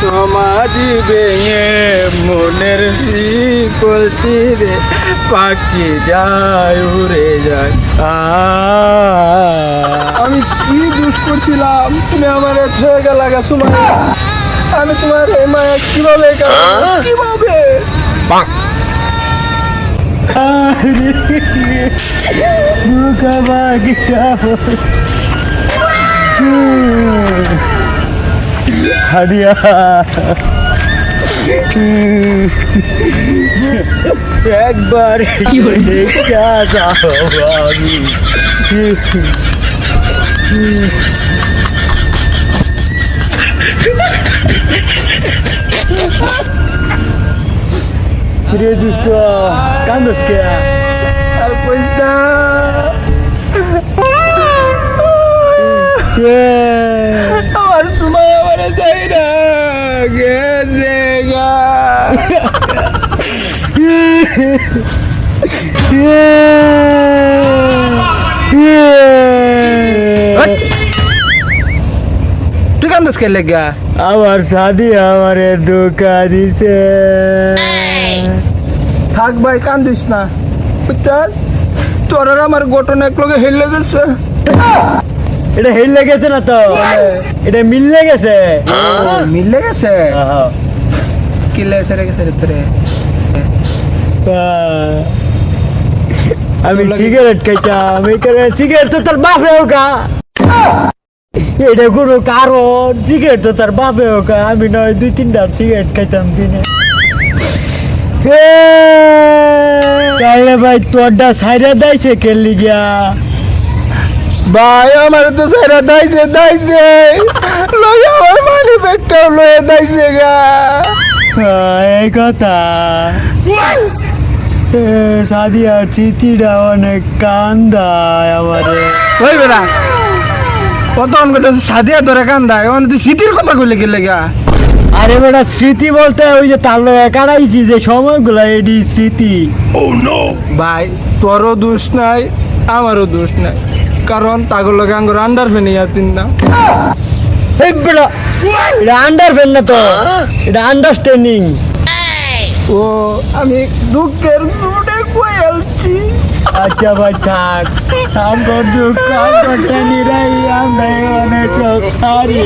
সমাজ ভেঙে মনের শিকল ছিঁড়ে পাখি যায় উড়ে যায়। আমি কি দুষ করছিলাম? তুমি আমার হয়ে গেল সময় আমি তোমার এই মায়া কীভাবে? কীভাবে? বুকা। বাগিটা ছাড়িয়া। একবার আমি। কিরে দুষ্ট কান্দস কে? আর পয়সা আমার সময় আমার চাই না গেছে গা তুই কান্দস কে লেগা আমার শাদি আমারে ধোকা দিছে থাক ভাই কান্দিস না বুঝছাস তোর আর আমার ঘটনা এক লগে হেলে গেছে এটা হেললে গেছে না তো? এটা মিললে গেছে মিলে গেছে কি লেগেছে রে গেছে রে তোরে আমি সিগারেট খাইতাম এখানে সিগারেট তো তার বাপে হোকা। এটা কোনো কারণ সিগারেট তো তার বাপে হোকা। আমি নয় দুই তিনটা সিগারেট খাইতাম দিনে তাহলে ভাই তোরটা সাইডে দাইছে কেলি গিয়া ভাই আমার তো সারা দাইছে দাইছে। লই আমার মানি ব্যাগটাও লয়ে দাইছে গা। আহ, এই কথা। সাদিয়ার চিঠিটা অনেক কান্দায় আমারে। ওই বেড়া কত অন কথা সাদিয়া ধরে কান্দা এখন তুই স্মৃতির কথা কইলে গেলে গা আরে বেটা স্মৃতি বলতে ওই যে তার লগে কাটাইছি যে সময়গুলো এডি স্মৃতি। ভাই তোরও দোষ নাই আমারও দোষ নাই। কারণ তাগর লগে আঙ্গুর আন্ডার ফেনে যাচ্ছিন না এটা আন্ডার না তো এটা আন্ডারস্ট্যান্ডিং ও আমি দুঃখের সুরে কয়েলছি আচ্ছা ভাই থাক। আমার দুঃখ আমার নিরাই আমরা অনেক সারি